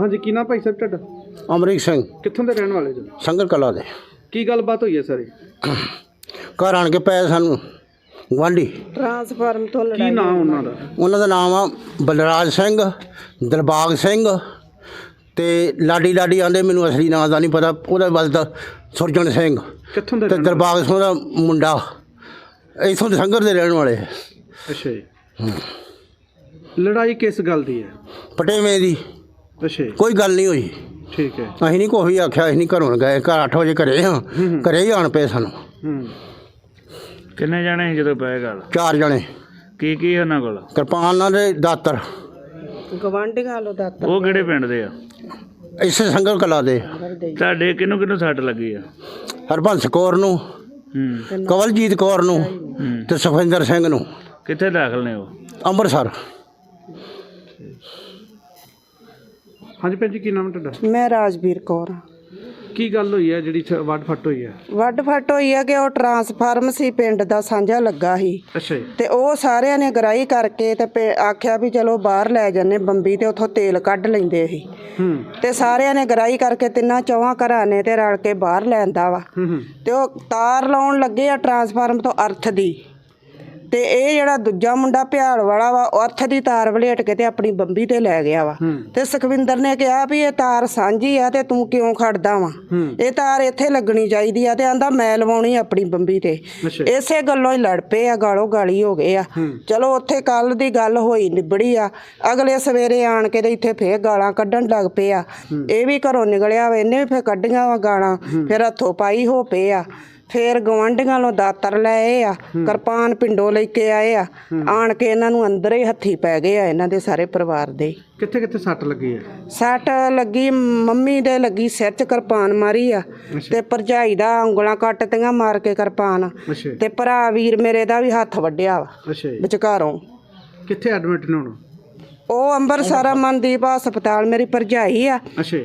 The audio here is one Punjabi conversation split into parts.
ਹਾਂਜੀ ਕੀ ਨਾਮ ਭਾਈ ਸਾਹਿਬ ਤੁਹਾਡਾ? ਅਮਰੀਕ ਸਿੰਘ। ਕਿੱਥੋਂ ਦੇ ਰਹਿਣ ਵਾਲੇ ਜੀ? ਸੰਗਰ ਕਲਾ ਦੇ। ਕੀ ਗੱਲਬਾਤ ਹੋਈ ਹੈ ਸਾਰੀ? ਘਰ ਆਣ ਕੇ ਪਏ ਸਾਨੂੰ ਗੁਆਂਢੀ। ਟਰਾਂਸਫਾਰਮ ਤੋਂ ਕੀ ਨਾਮ ਉਹਨਾਂ ਦਾ? ਉਹਨਾਂ ਦਾ ਨਾਮ ਆ ਬਲਰਾਜ ਸਿੰਘ ਦਿਲਬਾਗ ਸਿੰਘ। ਤੇ ਲਾਡੀ ਲਾਡੀ ਆਂਦੇ ਮੈਨੂੰ ਅਸਲੀ ਨਾਂ ਦਾ ਨਹੀਂ ਪਤਾ ਉਹਦਾ ਬਸ ਦਾ ਸੁਰਜਣ ਸਿੰਘ। ਕਿੱਥੋਂ ਦੇ ਤੇ ਰਹਿਣ ਵਾਲੇ? ਦਿਲਬਾਗ ਸਿੰਘ ਦਾ ਮੁੰਡਾ। ਇਥੋਂ ਦੇ ਸੰਗਰ ਦੇ ਰਹਿਣ ਵਾਲੇ। ਅੱਛਾ ਜੀ। ਲੜਾਈ ਕਿਸ ਗੱਲ ਦੀ ਹੈ? ਪਟੇਵੇਂ ਦੀ। ਅੱਛਾ ਜੀ। ਕੋਈ ਗੱਲ ਨਹੀਂ ਹੋਈ। ਠੀਕ ਹੈ। ਅਸੀਂ ਨਹੀਂ ਕੋਈ ਆਖਿਆ ਅਸੀਂ ਨਹੀਂ ਘਰੋਂ ਗਏ। ਘਰ 8 ਵਜੇ ਘਰੇ ਹਾਂ। ਘਰੇ ਹੀ ਆਣ ਪਏ ਸਾਨੂੰ। ਹੂੰ। ਕਿੰਨੇ ਜਾਣੇ ਸੀ ਜਦੋਂ ਪਏ ਗੱਲ? ਚਾਰ ਜਣੇ। ਕੀ ਕੀ ਉਹਨਾਂ ਕੋਲ? ਕਿਰਪਾਨਾਂ ਦੇ ਦਾਤਰ। ਉਹ ਕਿਹੜੇ ਪਿੰਡ ਦੇ ਆ? ਇਸੇ ਸੰਗਰ ਕਲਾ ਦੇ। ਤੁਹਾਡੇ ਕਿਹਨੂੰ ਕਿਹਨੂੰ ਸੱਟ ਲੱਗੀ ਆ? ਹਰਬੰਸ ਕੌਰ ਨੂੰ ਹੂੰ। ਕਵਲਜੀਤ ਕੌਰ ਨੂੰ ਹੂੰ। ਤੇ ਸੁਖਵਿੰਦਰ ਸਿੰਘ ਨੂੰ। ਕਿੱਥੇ ਦਾਖਲ ਨੇ ਉਹ? ਅੰਮ੍ਰਿਤਸਰ। ਹਾਂਜੀ ਭੈਣ ਜੀ ਕੀ ਨਾਮ ਹੈ ਤੁਹਾਡਾ? ਮੈਂ ਰਾਜਵੀਰ ਕੌਰ ਹਾਂ। ਕੀ ਗੱਲ ਹੋਈ ਹੈ ਜਿਹੜੀ ਵੱਡ ਫੱਟ ਹੋਈ ਹੈ? ਵੱਡ ਫੱਟ ਹੋਈ ਆ ਕਿ ਉਹ ਟਰਾਂਸਫਾਰਮ ਸੀ ਪਿੰਡ ਦਾ ਸਾਂਝਾ ਲੱਗਾ ਸੀ। ਅੱਛਾ ਜੀ। ਤੇ ਉਹ ਸਾਰਿਆਂ ਨੇ ਗਰਾਈ ਕਰਕੇ ਤੇ ਪੇ- ਆਖਿਆ ਵੀ ਚਲੋ ਬਾਹਰ ਲੈ ਜੰਨੇ ਬੰਬੀ ਤੇ ਉੱਥੋਂ ਤੇਲ ਕੱਢ ਲੈਂਦੇ ਸੀ। ਹੂੰ। ਤੇ ਸਾਰਿਆਂ ਨੇ ਗਰਾਈ ਕਰਕੇ ਤਿੰਨਾਂ ਚੌਹਾਂ ਘਰਾਂ ਨੇ ਤੇ ਰਲ ਕੇ ਬਾਹਰ ਲੈਂਦਾ ਵਾ। ਹੂੰ ਹੂੰ। ਤੇ ਉਹ ਤਾਰ ਲਾਉਣ ਲੱਗੇ ਆ ਟਰਾਂਸਫਾਰਮ ਤੋਂ ਅਰਥ ਦੀ। ਤੇ ਇਹ ਜਿਹੜਾ ਦੂਜਾ ਮੁੰਡਾ ਭਿਆਲ ਵਾਲਾ ਵਾ ਉਹ ਦੀ ਤਾਰ ਵਲੇਟ ਕੇ ਤੇ ਆਪਣੀ ਬੰਬੀ ਤੇ ਲੈ ਗਿਆ ਵਾ। ਤੇ ਸੁਖਵਿੰਦਰ ਨੇ ਕਿਹਾ ਵੀ ਇਹ ਤਾਰ ਸਾਂਝੀ ਆ ਤੇ ਤੂੰ ਕਿਉਂ ਖੜਦਾ ਵਾ। ਇਹ ਤਾਰ ਇੱਥੇ ਲੱਗਣੀ ਚਾਹੀਦੀ ਆ ਤੇ ਆਂਦਾ ਮੈਂ ਲਵਾਉਣੀ ਆਪਣੀ ਬੰਬੀ ਤੇ। ਇਸੇ ਗੱਲੋਂ ਹੀ ਲੜ ਪਏ ਆ ਗਾਲੋ ਗਾਲੀ ਹੋ ਗਏ ਆ। ਚਲੋ ਉੱਥੇ ਕੱਲ ਦੀ ਗੱਲ ਹੋਈ ਨਿਬੜੀ ਆ। ਅਗਲੇ ਸਵੇਰੇ ਆਣ ਕੇ ਤੇ ਇੱਥੇ ਫੇਰ ਗਾਲਾਂ ਕੱਢਣ ਲੱਗ ਪਏ ਆ। ਇਹ ਵੀ ਘਰੋਂ ਨਿਕਲਿਆ ਵਾ ਇਹਨੇ ਵੀ ਫੇਰ ਕੱਢੀਆਂ ਵਾ ਗਾਲਾਂ। ਫਿਰ ਹੱਥੋਂ ਪਾਈ ਹੋ ਪਏ ਆ। ਫੇਰ ਗਵਾਂਢੀਆਂ ਲੋ ਦਾਤਰ ਲਏ ਆ ਕਿਰਪਾਨ ਪਿੰਡੋਂ ਲੈ ਕੇ ਆਏ ਆ। ਆਣ ਕੇ ਇਹਨਾਂ ਨੂੰ ਅੰਦਰ ਹੀ ਹੱਥੀ ਪੈ ਗਏ ਆ ਇਹਨਾਂ ਦੇ ਸਾਰੇ ਪਰਿਵਾਰ ਦੇ। ਕਿੱਥੇ ਕਿੱਥੇ ਸੱਟ ਲੱਗੀ ਹੈ ਸੱਟ ਲੱਗੀ ਮੰਮੀ ਦੇ ਲੱਗੀ ਸਿਰ 'ਚ ਕਿਰਪਾਨ ਮਾਰੀ ਆ ਤੇ ਭਰਜਾਈ ਦਾ ਉਂਗਲਾਂ ਕੱਟਤੀਆਂ ਮਾਰ ਕੇ ਕਿਰਪਾਨ। ਤੇ ਭਰਾ ਵੀਰ ਮੇਰੇ ਦਾ ਵੀ ਹੱਥ ਵੱਢਿਆ ਵਾ ਵਿਚਕਾਰੋਂ। ਕਿੱਥੇ ਐਡਮਿਟ ਨੇ ਹੁਣ? ਉਹ ਅੰਮ੍ਰਿਤਸਰ ਮਨਦੀਪ ਹਸਪਤਾਲ ਮੇਰੀ ਭਰਜਾਈ ਆ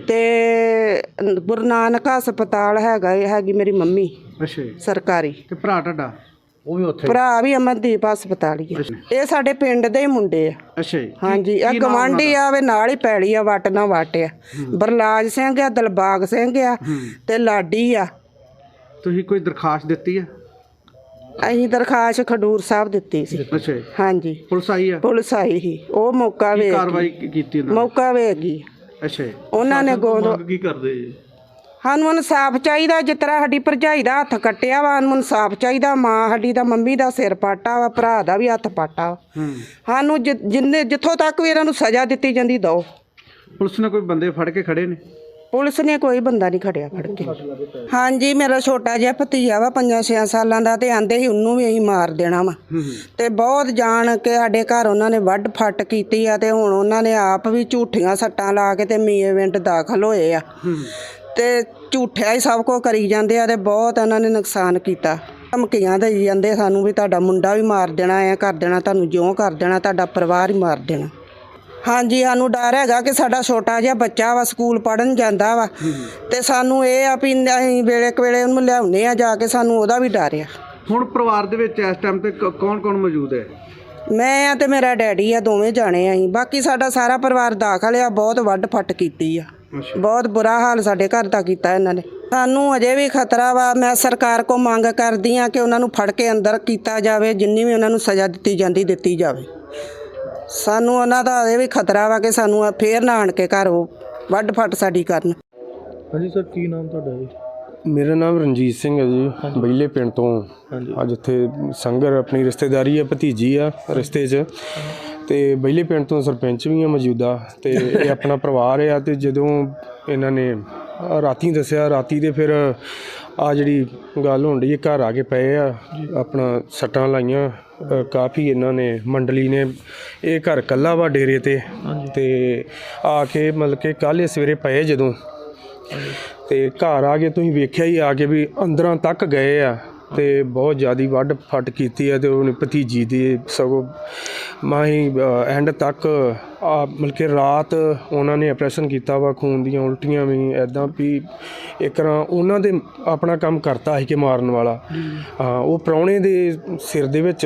ਤੇ ਗੁਰੂ ਨਾਨਕ ਹਸਪਤਾਲ ਹੈਗਾ ਹੈਗੀ ਮੇਰੀ ਮੰਮੀ। ਅੱਛਾ ਜੀ। ਸਰਕਾਰੀ। ਤੇ ਭਰਾ ਤੁਹਾਡਾ? ਉਹ ਵੀ ਉੱਥੇ ਭਰਾ ਵੀ ਅਮਨਦੀਪ ਹਸਪਤਾਲ ਹੀ ਆ। ਇਹ ਸਾਡੇ ਪਿੰਡ ਦੇ ਹੀ ਮੁੰਡੇ ਆ। ਅੱਛਾ ਜੀ। ਹਾਂਜੀ ਆ ਗਵਾਂਢੀ ਆ ਵੇ ਨਾਲ ਹੀ ਪੈਲੀ ਆ ਵਟ ਨਾ ਵਟ ਆ। ਬਰਲਾਜ ਸਿੰਘ ਆ ਦਲਬਾਗ ਸਿੰਘ ਆ ਤੇ ਲਾਡੀ ਆ। ਤੁਸੀਂ ਕੋਈ ਦਰਖਾਸਤ ਦਿੱਤੀ ਹੈ ਅਸੀਂ ਦਰਖਾਸਤ ਖਡੂਰ ਸਾਹਿਬ ਦਿੱਤੀ ਸੀ। ਅੱਛਾ ਜੀ। ਹਾਂਜੀ। ਪੁਲਿਸ ਆਈ ਹੈ ਪੁਲਿਸ ਆਈ ਸੀ। ਉਹ ਮੌਕਾ ਵੇਖ ਕਾਰਵਾਈ ਕੀ- ਕੀਤੀ ਉਹਨਾਂ ਨੇ? ਮੌਕਾ ਵੇਖ ਗਈ। ਅੱਛਾ ਜੀ। ਉਹਨਾਂ ਨੇ ਗੋਦ ਕੀ ਕਰਦੇ ਜੀ? ਸਾਨੂੰ ਇਨਸਾਫ ਚਾਹੀਦਾ ਜਿਸ ਤਰ੍ਹਾਂ ਸਾਡੀ ਭਰਜਾਈ ਦਾ ਹੱਥ ਕੱਟਿਆ ਵਾ ਸਾਨੂੰ ਇਨਸਾਫ ਚਾਹੀਦਾ ਮਾਂ ਸਾਡੀ ਦਾ ਮੰਮੀ ਦਾ ਸਿਰ ਪਾਟਾ ਵਾ ਭਰਾ ਦਾ ਵੀ ਹੱਥ ਪਾਟਾ ਵਾ। ਸਾਨੂੰ ਜਿ- ਜਿੰਨੇ ਜਿੱਥੋਂ ਤੱਕ ਵੀ ਇਹਨਾਂ ਨੂੰ ਸਜ਼ਾ ਦਿੱਤੀ ਜਾਂਦੀ ਦੋ। ਪੁਲਿਸ ਨੇ ਕੋਈ ਬੰਦੇ ਫੜ ਕੇ ਖੜੇ ਨੇ? ਪੁਲਿਸ ਨੇ ਕੋਈ ਬੰਦਾ ਨਹੀਂ ਖੜਿਆ ਫੜ ਕੇ। ਹਾਂਜੀ ਮੇਰਾ ਛੋਟਾ ਜਿਹਾ ਭਤੀਆ ਵਾ 5-6 ਸਾਲਾਂ ਦਾ ਤੇ ਆਂਦੇ ਸੀ ਉਹਨੂੰ ਵੀ ਅਸੀਂ ਮਾਰ ਦੇਣਾ ਵਾ। ਤੇ ਬਹੁਤ ਜਾਣ ਕੇ ਸਾਡੇ ਘਰ ਉਹਨਾਂ ਨੇ ਵੱਢ ਫੱਟ ਕੀਤੀ ਆ ਤੇ ਹੁਣ ਉਹਨਾਂ ਨੇ ਆਪ ਵੀ ਝੂਠੀਆਂ ਸੱਟਾਂ ਲਾ ਕੇ ਤੇ ਮੀਏਵੈਂਟ ਦਾਖਲ ਹੋਏ ਆ। ਤੇ ਝੂਠਿਆ ਹੀ ਸਭ ਕੁਝ ਕਰੀ ਜਾਂਦੇ ਆ ਤੇ ਬਹੁਤ ਉਹਨਾਂ ਨੇ ਨੁਕਸਾਨ ਕੀਤਾ। ਧਮਕੀਆਂ ਦੇਈ ਜਾਂਦੇ ਸਾਨੂੰ ਵੀ ਤੁਹਾਡਾ ਮੁੰਡਾ ਵੀ ਮਾਰ ਦੇਣਾ ਐ ਕਰ ਦੇਣਾ ਤੁਹਾਨੂੰ ਜਿਉਂ ਕਰ ਦੇਣਾ ਤੁਹਾਡਾ ਪਰਿਵਾਰ ਹੀ ਮਾਰ ਦੇਣਾ। ਹਾਂਜੀ ਸਾਨੂੰ ਡਰ ਹੈਗਾ ਕਿ ਸਾਡਾ ਛੋਟਾ ਜਿਹਾ ਬੱਚਾ ਵਾ ਸਕੂਲ ਪੜਨ ਜਾਂਦਾ ਵਾ ਤੇ ਸਾਨੂੰ ਇਹ ਆ ਵੀ ਅਸੀਂ ਵੇਲੇ ਕੁ ਵੇਲੇ ਉਹਨੂੰ ਲਿਆਉਨੇ ਆ ਜਾ ਕੇ ਸਾਨੂੰ ਉਹਦਾ ਵੀ ਡਰ ਆ। ਹੁਣ ਪਰਿਵਾਰ ਦੇ ਵਿੱਚ ਇਸ ਟਾਈਮ ਤੇ ਕੌਣ ਕੌਣ ਮੌਜੂਦ ਹੈ? ਮੈਂ ਆ ਤੇ ਮੇਰਾ ਡੈਡੀ ਆ ਦੋਵੇਂ ਜਾਣੇ ਆ ਅਸੀਂ। ਬਾਕੀ ਸਾਡਾ ਸਾਰਾ ਪਰਿਵਾਰ ਦਾਖਲ ਆ ਬਹੁਤ ਵੱਡ ਫੱਟ ਕੀਤੀ ਆ। ਬਹੁਤ ਬੁਰਾ ਹਾਲ ਸਾਡੇ ਘਰ ਦਾ ਕੀਤਾ ਇਹਨਾਂ ਨੇ। ਸਾਨੂੰ ਅਜੇ ਵੀ ਖਤਰਾ ਵਾ ਮੈਂ ਸਰਕਾਰ ਕੋ ਮੰਗ ਕਰਦੀ ਆ ਕਿ ਉਹਨਾਂ ਨੂੰ ਫੜ ਕੇ ਅੰਦਰ ਕੀਤਾ ਜਾਵੇ ਜਿੰਨੀ ਵੀ ਉਹਨਾਂ ਨੂੰ ਸਜ਼ਾ ਦਿੱਤੀ ਜਾਂਦੀ ਦਿੱਤੀ ਜਾਵੇ। ਸਾਨੂੰ ਉਹਨਾਂ ਦਾ ਅਜੇ ਵੀ ਖਤਰਾ ਵਾ ਕਿ ਸਾਨੂੰ ਫੇਰ ਨਾ ਆਣ ਕੇ ਘਰ ਉਹ ਵੱਡ ਫੱਟ ਸਾਡੀ ਕਰਨ। ਹਾਂਜੀ ਸਰ ਕੀ ਨਾਮ ਤੁਹਾਡਾ ਜੀ? ਮੇਰਾ ਨਾਮ ਰਣਜੀਤ ਸਿੰਘ ਹੈ ਜੀ ਬਈਲੇ ਪਿੰਡ ਤੋਂ। ਅੱਜ ਇੱਥੇ ਸੰਗਰ ਆਪਣੀ ਰਿਸ਼ਤੇਦਾਰੀ ਹੈ ਭਤੀਜੀ ਆ ਰਿਸ਼ਤੇ 'ਚ। ਤੇ ਬਈਲੇ ਪਿੰਡ ਤੋਂ ਸਰਪੰਚ ਵੀ ਆ ਮੌਜੂਦਾ ਤੇ ਇਹ ਆਪਣਾ ਪਰਿਵਾਰ ਆ ਤੇ ਜਦੋਂ ਇਹਨਾਂ ਨੇ ਰਾਤੀ ਦੱਸਿਆ ਰਾਤੀ ਦੇ ਫਿਰ ਆ ਜਿਹੜੀ ਗੱਲ ਹੋਣ ਡਈ ਹੈ ਘਰ ਆ ਕੇ ਪਏ ਆ ਆਪਣਾ ਸੱਟਾਂ ਲਾਈਆਂ ਕਾਫੀ ਇਹਨਾਂ ਨੇ ਮੰਡਲੀ ਨੇ ਇਹ ਘਰ ਕੱਲਾ ਵਾ ਡੇਰੇ ਤੇ ਤੇ ਆ ਕੇ ਮਤਲਬ ਕਿ ਕੱਲ੍ਹ ਸਵੇਰੇ ਪਏ ਜਦੋਂ। ਤੇ ਘਰ ਆ ਕੇ ਤੁਸੀਂ ਵੇਖਿਆ ਹੀ ਆ ਕੇ ਵੀ ਅੰਦਰਾਂ ਤੱਕ ਗਏ ਆ ਤੇ ਬਹੁਤ ਜ਼ਿਆਦੀ ਵੱਡ ਫੱਟ ਕੀਤੀ ਹੈ ਤੇ ਉਹਨੇ ਭਤੀਜੀ ਦੀ ਸਗੋਂ ਮਾਹੀ ਐਂਡ ਤੱਕ ਮਤਲਬ ਕਿ ਰਾਤ ਉਹਨਾਂ ਨੇ ਆਪਰੇਸ਼ਨ ਕੀਤਾ ਵਾ ਖੂਨ ਦੀਆਂ ਉਲਟੀਆਂ ਵੀ ਐਦਾਂ ਵੀ ਇੱਕ ਤਰ੍ਹਾਂ ਉਹਨਾਂ ਦੇ ਆਪਣਾ ਕੰਮ ਕਰਤਾ ਸੀ ਕਿ ਮਾਰਨ ਵਾਲਾ। ਹਾਂ ਉਹ ਪ੍ਰਾਹੁਣੇ ਦੇ ਸਿਰ ਦੇ ਵਿੱਚ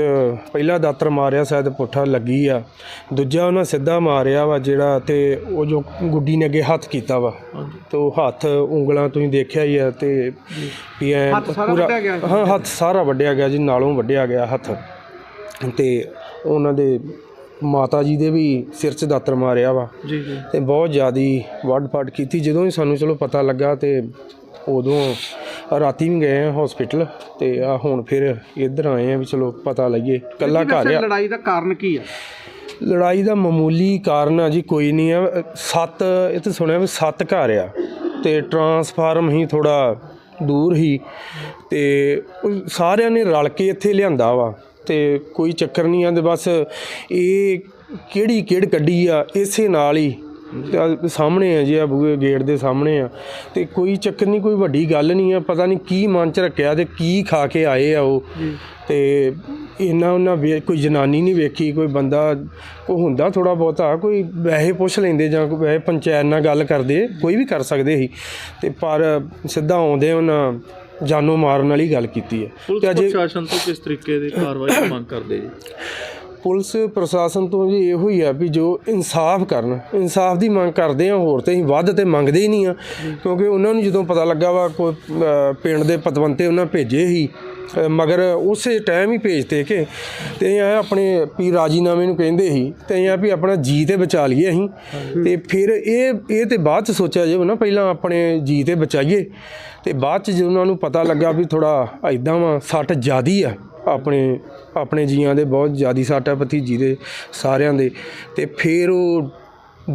ਪਹਿਲਾ ਦਾਤਰ ਮਾਰਿਆ ਸ਼ਾਇਦ ਪੁੱਠਾ ਲੱਗੀ ਆ। ਦੂਜਾ ਉਹਨਾਂ ਸਿੱਧਾ ਮਾਰਿਆ ਵਾ ਜਿਹੜਾ ਤੇ ਉਹ ਜੋ ਗੁੱਡੀ ਨੇ ਅੱਗੇ ਹੱਥ ਕੀਤਾ ਵਾ। ਤੇ ਉਹ ਹੱਥ ਉਂਗਲਾਂ ਤੁਸੀਂ ਦੇਖਿਆ ਹੀ ਆ ਤੇ ਵੀ ਐਂ ਗਿਆ? ਹਾਂ ਹੱਥ ਸਾਰਾ ਵੱਢਿਆ ਗਿਆ ਜੀ ਨਾਲੋਂ ਵੱਢਿਆ ਗਿਆ ਹੱਥ। ਤੇ ਉਹਨਾਂ ਦੇ ਮਾਤਾ ਜੀ ਦੇ ਵੀ ਸਿਰ 'ਚ ਦਾਤਰ ਮਾਰਿਆ ਵਾ। ਜੀ ਜੀ। ਤੇ ਬਹੁਤ ਜ਼ਿਆਦੀ ਵੱਢ ਫੜ ਕੀਤੀ। ਜਦੋਂ ਹੀ ਸਾਨੂੰ ਚਲੋ ਪਤਾ ਲੱਗਾ ਤੇ ਉਦੋਂ ਰਾਤੀ ਵੀ ਗਏ ਆ ਹਸਪੀਟਲ ਤੇ ਆ ਹੁਣ ਫਿਰ ਇੱਧਰ ਆਏ ਆ ਵੀ ਚਲੋ ਪਤਾ ਲਈਏ ਕੱਲਾ ਘਰ ਆ। ਲੜਾਈ ਦਾ ਕਾਰਨ ਕੀ ਆ? ਲੜਾਈ ਦਾ ਮਾਮੂਲੀ ਕਾਰਨ ਆ ਜੀ ਕੋਈ ਨਹੀਂ ਆ। ਸੱਤ ਇਹ ਤੇ ਸੁਣਿਆ ਵੀ ਸੱਤ ਘਰ ਆ। ਤੇ ਟਰਾਂਸਫਾਰਮ ਹੀ ਥੋੜਾ ਦੂਰ ਹੀ। ਤੇ ਸਾਰਿਆਂ ਨੇ ਰਲ ਕੇ ਇੱਥੇ ਲਿਆਂਦਾ ਵਾ। ਤੇ ਕੋਈ ਚੱਕਰ ਨਹੀਂ ਆ ਤੇ ਬਸ ਇਹ ਕਿਹੜੀ ਕਿਹੜ ਕੱਢੀ ਆ ਇਸੇ ਨਾਲ ਹੀ ਸਾਹਮਣੇ ਆ ਜੀ ਆ ਬੂਹੇ ਗੇਟ ਦੇ ਸਾਹਮਣੇ ਆ। ਤੇ ਕੋਈ ਚੱਕਰ ਨਹੀਂ ਕੋਈ ਵੱਡੀ ਗੱਲ ਨਹੀਂ ਆ ਪਤਾ ਨਹੀਂ ਕੀ ਮਨ ਚ ਰੱਖਿਆ ਤੇ ਕੀ ਖਾ ਕੇ ਆਏ ਆ ਉਹ। ਤੇ ਇਹਨਾਂ ਉਹਨਾਂ ਵੇ- ਕੋਈ ਜਨਾਨੀ ਨਹੀਂ ਵੇਖੀ ਕੋਈ ਬੰਦਾ ਕੋ ਹੁੰਦਾ ਥੋੜਾ ਬਹੁਤਾ ਕੋਈ ਵੈਸੇ ਪੁੱਛ ਲੈਂਦੇ ਜਾਂ ਕੋਈ ਵੈਸੇ ਪੰਚਾਇਤ ਨਾਲ ਗੱਲ ਕਰਦੇ ਕੋਈ ਵੀ ਕਰ ਸਕਦੇ ਸੀ। ਤੇ ਪਰ ਸਿੱਧਾ ਆਉਂਦੇ ਉਹਨਾਂ ਜਾਨੋਂ ਮਾਰਨ ਵਾਲੀ ਗੱਲ ਕੀਤੀ ਹੈ। ਤੇ ਪੁਲਿਸ ਅਜੇ ਪ੍ਰਸ਼ਾਸਨ ਤੋਂ ਕਿਸ ਤਰੀਕੇ ਦੀ ਕਾਰਵਾਈ ਦੀ ਮੰਗ ਕਰਦੇ ਜੀ? ਪੁਲਿਸ ਪ੍ਰਸ਼ਾਸਨ ਤੋਂ ਜੀ ਇਹੋ ਹੀ ਆ ਵੀ ਜੋ ਇਨਸਾਫ ਕਰਨ ਇਨਸਾਫ ਦੀ ਮੰਗ ਕਰਦੇ ਆ ਹੋਰ ਤੇ ਅਸੀਂ ਵੱਧ ਤੇ ਮੰਗਦੇ ਹੀ ਨਹੀਂ ਆ। ਕਿਉਂਕਿ ਉਹਨਾਂ ਨੂੰ ਜਦੋਂ ਪਤਾ ਲੱਗਾ ਵਾ ਕੋਈ ਅਹ, ਪਿੰਡ ਦੇ ਪਤਵੰਤੇ ਉਹਨਾਂ ਭੇਜੇ ਹੀ ਮਗਰ ਉਸੇ ਟਾਈਮ ਹੀ ਭੇਜਤੇ ਕਿ ਤੇ ਆ ਆਪਣੇ ਵੀ ਰਾਜੀਨਾਮੇ ਨੂੰ ਕਹਿੰਦੇ ਸੀ ਤੇ ਆ ਵੀ ਆਪਣਾ ਜੀ ਤੇ ਬਚਾ ਲਈਏ ਅਸੀਂ। ਤੇ ਫਿਰ ਇਹ ਇਹ ਤੇ ਬਾਅਦ ਚ ਸੋਚਿਆ ਜੇ ਨਾ ਪਹਿਲਾਂ ਆਪਣੇ ਜੀ ਤੇ ਬਚਾਈਏ। ਤੇ ਬਾਅਦ ਚ ਜਦੋਂ ਉਹਨਾਂ ਨੂੰ ਪਤਾ ਲੱਗਾ ਵੀ ਥੋੜਾ ਐਦਾਂ ਵਾ ਸੱਟ ਜ਼ਿਆਦੀ ਆ ਆਪਣੇ ਆਪਣੇ ਜੀਆਂ ਦੇ ਬਹੁਤ ਜ਼ਿਆਦੀ ਸੱਟ ਆ ਭਤੀਜੀ ਦੇ ਸਾਰਿਆਂ ਦੇ। ਤੇ ਫਿਰ ਉਹ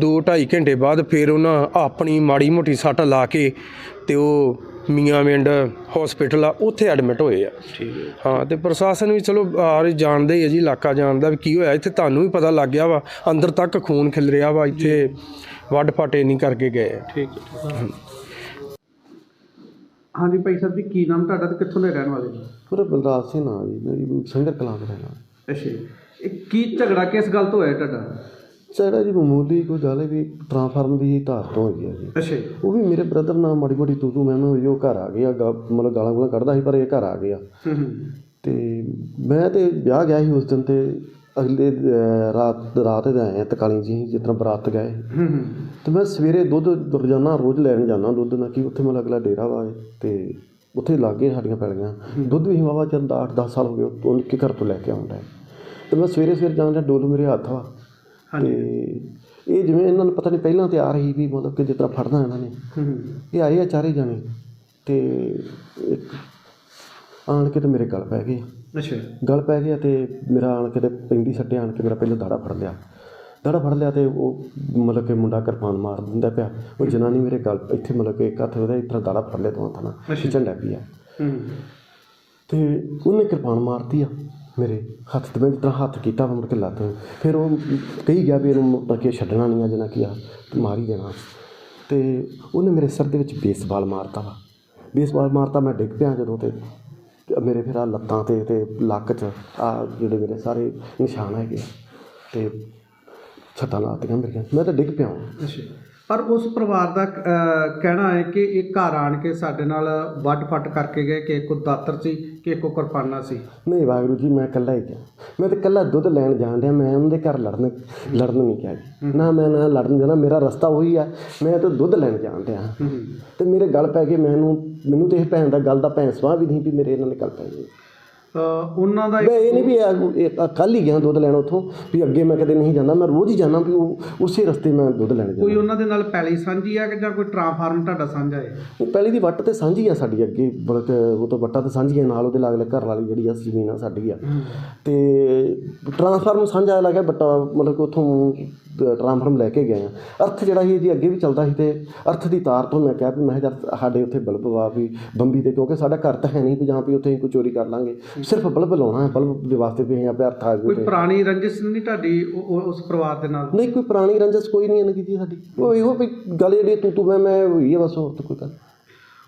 2.5 ਘੰਟੇ ਬਾਅਦ ਫਿਰ ਉਹਨਾਂ ਆਪਣੀ ਮਾੜੀ ਮੋਟੀ ਸੱਟ ਲਾ ਕੇ ਤੇ ਉਹ ਮੀਆਂ ਮਿੰਡ ਹਸਪੀਟਲ ਆ ਉੱਥੇ ਐਡਮਿਟ ਹੋਏ ਆ। ਠੀਕ ਹੈ। ਤੇ ਪ੍ਰਸ਼ਾਸਨ ਵੀ ਚਲੋ ਆਰ ਜਾਣਦੇ ਹੀ ਆ ਜੀ ਇਲਾਕਾ ਜਾਣਦਾ ਵੀ ਕੀ ਹੋਇਆ ਇੱਥੇ ਤੁਹਾਨੂੰ ਵੀ ਪਤਾ ਲੱਗ ਗਿਆ ਵਾ ਅੰਦਰ ਤੱਕ ਖੂਨ ਖਿਲ ਰਿਹਾ ਵਾ ਇੱਥੇ ਵੱਡ ਫਾਟੇ ਨਹੀਂ ਕਰਕੇ ਗਏ। ਆ ਠੀਕ ਹੈ। ਹਾਂਜੀ ਭਾਈ ਸਾਹਿਬ ਜੀ ਕੀ ਨਾਮ ਤੁਹਾਡਾ ਤੇ ਕਿੱਥੋਂ ਦੇ ਰਹਿਣ ਵਾਲੇ ਜੀ ਪੂਰਾ ਬਲਰਾਜ ਸਿੰਘ ਨਾਂ ਜੀ ਮੇਰੀ ਸੰਗਰ ਕਲਾਂ ਦਾ ਰਹਿਣਾ ਅੱਛਾ ਜੀ। ਇਹ ਕੀ ਝਗੜਾ ਕਿਸ ਗੱਲ ਤੋਂ ਹੋਇਆ ਤੁਹਾਡਾ? ਚਾਹੜਾ ਜੀ ਮਾਮੂਲੀ ਕੋਈ ਗੱਲ ਹੈ ਵੀ ਟ੍ਰਾਂਸਫਾਰਮ ਦੀ ਧਾਰ ਤੋਂ ਹੋਈ ਹੈ ਜੀ। ਅੱਛਾ ਜੀ। ਉਹ ਵੀ ਮੇਰੇ ਬ੍ਰਦਰ ਨਾਲ ਮਾੜੀ ਮੋਟੀ ਤੂ ਤੂ ਮੈਂ ਮੈਂ ਹੋਈ ਉਹ ਘਰ ਆ ਗਿਆ ਗਾ- ਮਤਲਬ ਗਾਲਾਂ ਗੂਲਾਂ ਕੱਢਦਾ ਸੀ ਪਰ ਇਹ ਘਰ ਆ ਗਿਆ। ਹੂੰ ਹੂੰ। ਤੇ ਮੈਂ ਤੇ ਵਿਆਹ ਗਿਆ ਸੀ ਉਸ ਦਿਨ ਤੇ ਅਗਲੇ ਅਹ, ਰਾਤ ਰਾਤ ਦੇ ਆਏ ਆ ਤਕਾਲੀ ਜੀ ਜਿਸ ਤਰ੍ਹਾਂ ਬਰਾਤ ਗਏ। ਹੂੰ ਹੂੰ। ਤੇ ਮੈਂ ਸਵੇਰੇ ਦੁੱਧ ਰੋਜ਼ਾਨਾ ਰੋਜ਼ ਲੈਣ ਜਾਂਦਾ ਦੁੱਧ ਨਾ ਕਿ ਉੱਥੇ ਮੈਂ ਅਗਲਾ ਡੇਰਾ ਵਾ ਤੇ ਉੱਥੇ ਲਾਗੇ ਸਾਡੀਆਂ ਪੈਲੀਆਂ। ਦੁੱਧ ਵੀ ਵਾਵਾ ਚਿਰ ਦਾ 8-10 ਸਾਲ ਹੋ ਗਏ ਉਹ ਕਿ ਘਰ ਤੋਂ ਲੈ ਕੇ ਆਉਂਦਾ। ਤੇ ਮੈਂ ਸਵੇਰੇ ਸਵੇਰੇ ਜਾਂਦਾ ਡੋਲ ਮੇਰੇ ਹੱਥ ਵਾ। ਤੇ ਇਹ ਜਿਵੇਂ ਇਹਨਾਂ ਨੂੰ ਪਤਾ ਨਹੀਂ ਪਹਿਲਾਂ ਤੇ ਆ ਰਹੀ ਵੀ ਮਤਲਬ ਕਿ ਤਰ੍ਹਾਂ ਫੜਨਾ ਇਹਨਾਂ ਨੇ। ਇਹ ਆਏ ਆ ਚਾਰੇ ਜਾਣੇ ਤੇ ਇੱਕ ਆਣ ਕੇ ਤੇ ਮੇਰੇ ਗਲ ਪੈ ਗਏ। ਅੱਛਾ। ਗਲ ਪੈ ਗਿਆ ਤੇ ਮੇਰਾ ਆਣ ਕੇ ਤੇ ਪੈਂਦੀ ਸੱਟੇ ਆਣ ਕੇ ਮੇਰਾ ਪਹਿਲਾਂ ਦਾੜਾ ਫੜ ਲਿਆ। ਦਾੜਾ ਫੜ ਲਿਆ ਤੇ ਉਹ ਮਤਲਬ ਕਿ ਮੁੰਡਾ ਕਿਰਪਾਨ ਮਾਰ ਦਿੰਦਾ ਪਿਆ। ਉਹ ਜਨਾਨੀ ਮੇਰੇ ਗਲ ਇੱਥੇ ਮਤਲਬ ਕਿ ਇੱਕ ਹੱਥ ਉਹਦਾ ਤਰ੍ਹਾਂ ਦਾੜਾ ਫੜ ਲਿਆ ਤੋਂ ਹੱਥ ਨਾਲ ਖਿੱਚਣ ਲੱਗ ਪਈ ਆ। ਹੂੰ। ਤੇ ਉਹਨੇ ਕਿਰਪਾਨ ਮਾਰਤੀ ਆ। ਮੇਰੇ ਹੱਥ ਤੇ ਮੈਂ ਜਿਸ ਤਰ੍ਹਾਂ ਹੱਥ ਕੀਤਾ ਵਾ ਮੁੜ ਕੇ ਲੱਤ ਫਿਰ ਉਹ ਕਹੀ ਗਿਆ ਵੀ ਇਹਨੂੰ ਮੁੜ ਕੇ ਛੱਡਣਾ ਨਹੀਂ ਆ, ਜਨਾ ਕੀ ਆ ਤੇ ਮਾਰ ਹੀ ਦੇਣਾ। ਤੇ ਉਹਨੇ ਮੇਰੇ ਸਿਰ ਦੇ ਵਿੱਚ ਬੇਸਬਾਲ ਮਾਰਤਾ ਵਾ। ਬੇਸਬਾਲ ਮਾਰਤਾ, ਮੈਂ ਡਿੱਗ ਪਿਆ ਜਦੋਂ ਤੇ ਮੇਰੇ ਫਿਰ ਆ ਲੱਤਾਂ ਤੇ ਤੇ ਲੱਕ 'ਚ ਆ ਜਿਹੜੇ ਮੇਰੇ ਸਾਰੇ ਨਿਸ਼ਾਨ ਹੈਗੇ ਆ। ਤੇ ਛੱਤਾਂ ਲਾਤੀਆਂ ਮੇਰੀਆਂ। ਮੈਂ ਤਾਂ ਡਿੱਗ ਪਿਆ ਅੱਛਾ। ਪਰ ਉਸ ਪਰਿਵਾਰ ਦਾ ਕਹਿਣਾ ਹੈ ਕਿ ਇਹ ਘਰ ਆਣ ਕੇ ਸਾਡੇ ਨਾਲ ਵੱਡ ਫੱਟ ਕਰਕੇ ਗਏ ਕਿ ਕੋ ਦਾਤਰ ਸੀ ਕਿ ਕੋ ਕਿਰਪਾਨਾ ਸੀ। ਨਹੀਂ ਵਾਹਿਗੁਰੂ ਜੀ ਮੈਂ ਇਕੱਲਾ ਹੀ ਗਿਆ। ਮੈਂ ਤਾਂ ਇਕੱਲਾ ਦੁੱਧ ਲੈਣ ਜਾਣ ਡਿਆ ਮੈਂ ਉਹਨਾਂ ਦੇ ਘਰ ਲੜਨ ਲੜਨ ਨਹੀਂ ਗਿਆ ਜੀ। ਨਾ ਮੈਂ ਨਾ ਲੜਨ ਜਾਣਾ ਮੇਰਾ ਰਸਤਾ ਉਹੀ ਆ। ਮੈਂ ਤਾਂ ਦੁੱਧ ਲੈਣ ਜਾਣ ਡਿਆ। ਤੇ ਮੇਰੇ ਗੱਲ ਪੈ ਗਏ ਮੈਨੂੰ ਮੈਨੂੰ ਤੇ ਇਹ ਭੈਣ ਦਾ ਗੱਲ ਦਾ ਭੈਣ ਸਵਾਹ ਵੀ ਨਹੀਂ ਵੀ ਮੇਰੇ ਇਹਨਾਂ ਨੇ ਗੱਲ ਪੈ ਗਈ। ਉਹਨਾਂ ਦਾ ਮੈਂ ਇਹ ਨਹੀਂ ਵੀ ਕੱਲ ਹੀ ਗਿਆ ਦੁੱਧ ਲੈਣ ਉੱਥੋਂ ਵੀ ਅੱਗੇ ਮੈਂ ਕਦੇ ਨਹੀਂ ਜਾਂਦਾ ਮੈਂ ਰੋਜ਼ ਹੀ ਜਾਂਦਾ ਵੀ ਉਹ ਉਸੇ ਰਸਤੇ ਮੈਂ ਦੁੱਧ ਲੈਣ ਕੋਈ ਜਾਂਦਾ। ਉਹਨਾਂ ਦੇ ਨਾਲ ਪੈਲੀ ਸਾਂਝੀ ਆ ਕਿ ਜਾਂ ਕੋਈ ਟ੍ਰਾਂਸਫਾਰਮ ਤੁਹਾਡਾ ਸਾਂਝਾ ਹੈ? ਉਹ ਪਹਿਲੀ ਦੀ ਵੱਟ ਤੇ ਸਾਂਝੀ ਆ ਸਾਡੀ ਅੱਗੇ ਬਲਕ ਉਹ ਤੋਂ ਵੱਟਾਂ ਤੇ ਸਾਂਝੀ ਆ ਨਾਲ ਉਹਦੇ ਲਾਗਲੇ ਘਰ ਵਾਲੀ ਜਿਹੜੀ ਆ ਜ਼ਮੀਨ ਆ ਸਾਡੀ ਆ। ਤੇ ਟ੍ਰਾਂਸਫਾਰਮ ਸਾਂਝਾ ਲੱਗਾ ਬੱਟਾ ਮਤਲਬ ਕਿ ਉੱਥੋਂ ਟ੍ਰਾਂਸਫਾਰਮ ਲੈ ਕੇ ਗਏ ਆ। ਅਰਥ ਜਿਹੜਾ ਸੀ ਜੀ ਅੱਗੇ ਵੀ ਚੱਲਦਾ ਸੀ ਤੇ ਅਰਥ ਦੀ ਤਾਰ ਤੋਂ ਮੈਂ ਕਿਹਾ ਵੀ ਮੈਂ ਜਦ ਸਾਡੇ ਉੱਥੇ ਬਲਬ ਵਾ ਵੀ ਬੰਬੀ ਤੇ ਕਿਉਂਕਿ ਸਾਡਾ ਘਰ ਤਾਂ ਹੈ ਨਹੀਂ ਵੀ ਜਾਂ ਵੀ ਉੱਥੇ ਕੋਈ ਚੋਰੀ ਕਰ ਲਾਂਗੇ। ਸਿਰਫ ਬਲਬ ਲਾਉਣਾ ਹੈ ਬਲਬ ਦੇ ਵਾਸਤੇ ਵੀ ਆਪੇ ਅਰਥ ਆ ਕੋਈ ਗਏ ਪੁਰਾਣੀ ਰੰਜਿਸ਼ ਨਹੀਂ ਤੁਹਾਡੀ ਉਸ ਪਰਿਵਾਰ ਦੇ ਨਾਲ? ਨਹੀਂ ਕੋਈ ਪੁਰਾਣੀ ਰੰਜਸ ਕੋਈ ਨਹੀਂ ਇਹਨਾਂ ਕੀਤੀ ਸਾਡੀ। ਉਹ ਇਹੋ ਵੀ ਗੱਲ ਜਿਹੜੀ ਤੂੰ ਤੂੰ ਮੈਂ ਮੈਂ ਹੋਈ ਹੈ ਬਸ ਹੋਰ ਤਾਂ ਕੋਈ ਗੱਲ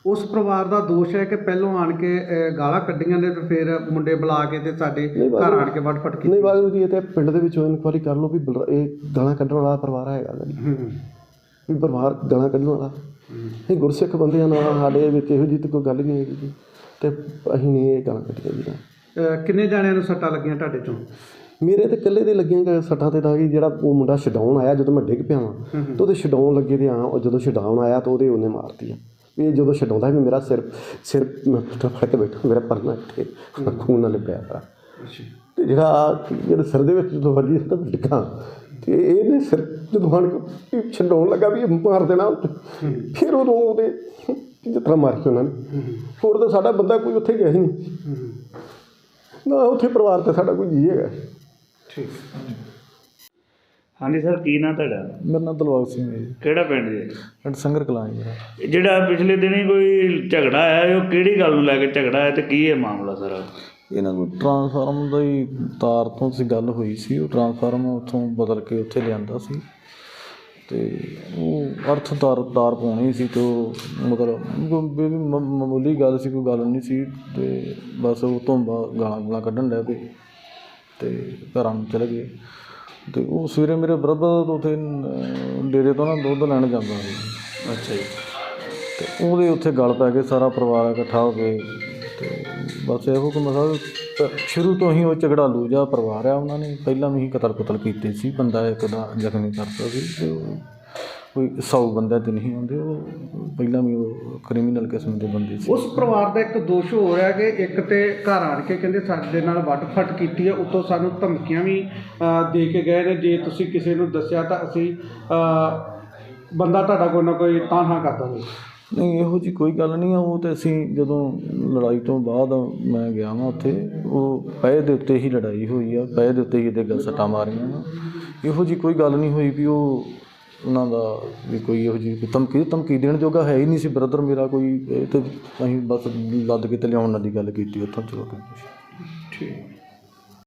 ਉਸ ਪਰਿਵਾਰ ਦਾ ਦੋਸ਼ ਹੈ ਕਿ ਪਹਿਲੋਂ ਆਣ ਕੇ ਅਹ, ਗਾਲਾਂ ਕੱਢੀਆਂ ਨੇ ਤੇ ਫਿਰ ਮੁੰਡੇ ਬੁਲਾ ਕੇ ਤੇ ਸਾਡੇ ਘਰ ਆਣ ਕੇ ਵੱਢ ਫਟ ਕੀਤੀ। ਨਹੀਂ ਬਾਅਦ ਜੀ ਇਹ ਤੇ ਪਿੰਡ ਦੇ ਵਿੱਚੋਂ ਇਨਕੁਆਰੀ ਕਰ ਲਓ ਵੀ ਬਲਰਾ- ਇਹ ਗਾਲਾਂ ਕੱਢਣ ਵਾਲਾ ਪਰਿਵਾਰ ਹੈਗਾ ਜੀ। ਹੂੰ ਵੀ ਪਰਿਵਾਰ ਗਾਲਾਂ ਕੱਢਣ ਵਾਲਾ। ਇਹ ਗੁਰਸਿੱਖ ਬੰਦੇ ਆ ਨਾ ਸਾਡੇ ਵਿੱਚ ਇਹੋ ਜਿਹੀ ਤਾਂ ਕੋਈ ਗੱਲ ਹੀ ਨਹੀਂ ਹੈਗੀ ਜੀ। ਤੇ ਅਸੀਂ ਨਹੀਂ ਇਹ ਗਾਲਾਂ ਕੱਢੀਆਂ ਜੀ। ਕਿੰਨੇ ਜਾਣਿਆਂ ਨੂੰ ਸੱਟਾਂ ਲੱਗੀਆਂ ਤੁਹਾਡੇ ਚੋਂ? ਮੇਰੇ ਤੇ ਇਕੱਲੇ ਦੇ ਲੱਗੀਆਂ ਗਾ ਸੱਟਾਂ ਤੇ ਤਾਂ ਕਿ ਜਿਹੜਾ ਉਹ ਮੁੰਡਾ ਛਡਾਉਣ ਆਇਆ ਜਦੋਂ ਮੈਂ ਡਿੱਗ ਪਿਆ ਵਾਂ ਤੇ ਉਹਦੇ ਛਡਾਉਣ ਲੱਗੇ ਤੇ ਆ ਉਹ ਜਦੋਂ ਛਡਾਉਣ ਆਇਆ ਤਾਂ ਉਹਦੇ ਉਹਨੇ ਮਾਰਤੀ ਆ। ਇਹ ਜਦੋਂ ਛਡਾਉਂਦਾ ਵੀ ਮੇਰਾ ਸਿਰ ਸਿਰ ਫੜ ਕੇ ਬੈਠਾ ਮੇਰਾ ਪਰਨਾ ਇੱਥੇ ਖੂਨ ਨਾਲ ਲਿਪਿਆ ਪਿਆ ਤੇ ਜਿਹੜਾ ਜਿਹੜਾ ਸਿਰ ਦੇ ਵਿੱਚ ਜਦੋਂ ਵੱਜੀ ਤਾਂ ਡਿੱਗਾ। ਤੇ ਇਹਨੇ ਸਿਰ ਜਦੋਂ ਹਣ ਕੇ ਛਡਾਉਣ ਲੱਗਾ ਵੀ ਮਾਰ ਦੇਣਾ। ਫਿਰ ਉਦੋਂ ਉਹਦੇ ਤਰ੍ਹਾਂ ਮਾਰੀ ਉਹਨਾਂ ਨੇ। ਹੋਰ ਤਾਂ ਸਾਡਾ ਬੰਦਾ ਕੋਈ ਉੱਥੇ ਗਿਆ ਹੀ ਨਹੀਂ। ਨਾ ਉੱਥੇ ਪਰਿਵਾਰ ਤੇ ਸਾਡਾ ਕੋਈ ਜੀ ਹੈਗਾ। ਹਾਂਜੀ ਸਰ ਕੀ ਨਾਂ ਤੁਹਾਡਾ? ਮੇਰਾ ਨਾਮ ਦਲਵਾਗ ਸਿੰਘ ਹੈ ਜੀ। ਕਿਹੜਾ ਪਿੰਡ ਜੀ? ਪਿੰਡ ਸੰਗਰ ਕਲਾਂ ਜੀ ਮੇਰਾ। ਜਿਹੜਾ ਪਿਛਲੇ ਦਿਨੀ ਕੋਈ ਝਗੜਾ ਆਇਆ ਉਹ ਕਿਹੜੀ ਗੱਲ ਨੂੰ ਲੈ ਕੇ ਝਗੜਾ ਆਇਆ ਤੇ ਕੀ ਹੈ ਮਾਮਲਾ ਸਾਰਾ? ਇਹਨਾਂ ਨੂੰ ਟਰਾਂਸਫਾਰਮ ਦਾ ਹੀ ਤਾਰ ਤੋਂ ਸੀ ਗੱਲ ਹੋਈ ਸੀ ਉਹ ਟਰਾਂਸਫਾਰਮ ਉੱਥੋਂ ਬਦਲ ਕੇ ਉੱਥੇ ਲਿਆਂਦਾ ਸੀ। ਤੇ ਉਹ ਅਰਥ ਤਾਰ ਤਾਰ ਪਾਉਣੀ ਸੀ ਤੇ ਉਹ ਮਤਲਬ ਕੋਈ ਵੀ ਮ- ਮਾਮੂਲੀ ਗੱਲ ਸੀ ਕੋਈ ਗੱਲ ਨਹੀਂ ਸੀ ਤੇ ਬਸ ਉਹ ਤੋਂ ਬਾਅਦ ਗਾਲਾਂ ਗਾਲਾਂ ਕੱਢਣ ਲੱਗ ਪਏ ਤੇ ਘਰਾਂ ਨੂੰ ਚਲੇ ਗਏ। ਤੇ ਉਹ ਸਵੇਰੇ ਮੇਰੇ ਬ੍ਰਦਰ ਉੱਥੇ ਡੇਰੇ ਤੋਂ ਨਾ ਦੁੱਧ ਲੈਣ ਜਾਂਦਾ ਸੀ। ਅੱਛਾ ਜੀ। ਤੇ ਉਹਦੇ ਉੱਥੇ ਗਲ ਪੈ ਗਏ ਸਾਰਾ ਪਰਿਵਾਰ ਇਕੱਠਾ ਹੋ ਕੇ। ਤੇ ਬਸ ਇਹੋ ਕਿ ਮਸਾ ਸ਼ੁਰੂ ਤੋਂ ਹੀ ਉਹ ਝਗੜਾਲੂ ਜਿਹਾ ਪਰਿਵਾਰ ਆ ਉਹਨਾਂ ਨੇ। ਪਹਿਲਾਂ ਵੀ ਹੀ ਕਤਲ ਕੁਤਲ ਕੀਤੇ ਸੀ ਬੰਦਾ ਇੱਕ ਦਾ ਜ਼ਖਮੀ ਕਰਤਾ ਸੀ ਤੇ ਕੋਈ 100 ਬੰਦੇ ਤੇ ਨਹੀਂ ਹੁੰਦੇ ਉਹ ਪਹਿਲਾਂ ਵੀ ਉਹ ਕ੍ਰਿਮੀਨਲ ਕਿਸਮ ਦੇ ਬੰਦੇ ਸੀ। ਉਸ ਪਰਿਵਾਰ ਦਾ ਇੱਕ ਦੋਸ਼ ਹੋ ਰਿਹਾ ਕਿ ਇੱਕ ਤੇ ਘਰ ਆਣ ਕੇ ਕਹਿੰਦੇ ਸਾਡੇ ਨਾਲ ਵੱਢ ਫਟ ਕੀਤੀ ਹੈ ਉਤੋਂ ਸਾਨੂੰ ਧਮਕੀਆਂ ਵੀ ਦੇ ਕੇ ਗਏ ਨੇ। ਜੇ ਤੁਸੀਂ ਕਿਸੇ ਨੂੰ ਦੱਸਿਆ ਤਾਂ ਅਸੀਂ ਬੰਦਾ ਤੁਹਾਡਾ ਕੋਈ ਨਾ ਕੋਈ ਤਾਂਹਾ ਕਰ ਦਾਂਗੇ। ਨਹੀਂ ਇਹੋ ਜੀ ਕੋਈ ਗੱਲ ਨਹੀਂ ਆ। ਉਹ ਤੇ ਅਸੀਂ ਜਦੋਂ ਲੜਾਈ ਤੋਂ ਬਾਅਦ ਮੈਂ ਗਿਆ ਵਾਂ ਉੱਥੇ ਉਹ ਪਏ ਦੇ ਉੱਤੇ ਹੀ ਲੜਾਈ ਹੋਈ ਆ। ਪਏ ਦੇ ਉੱਤੇ ਹੀ ਇਹਦੇ ਗੱਲ ਸੱਟਾਂ ਮਾਰੀਆਂ ਇਹੋ ਜੀ ਕੋਈ ਗੱਲ ਨਹੀਂ ਹੋਈ ਵੀ ਉਹ ਉਹਨਾਂ ਦਾ ਵੀ ਕੋਈ ਇਹੋ ਜਿਹੀ ਧਮਕੀ ਧਮਕੀ ਦੇਣ ਜੋਗਾ ਹੈ ਹੀ ਨਹੀਂ ਸੀ ਬ੍ਰਦਰ ਮੇਰਾ ਕੋਈ, ਇਹ ਤੇ ਅਸੀਂ ਬਸ ਲੱਦ ਕੇ ਤੇ ਲਿਆਉਣ ਦੀ ਗੱਲ ਕੀਤੀ ਉੱਥੋਂ ਚਲੋ ਕੇ ਠੀਕ।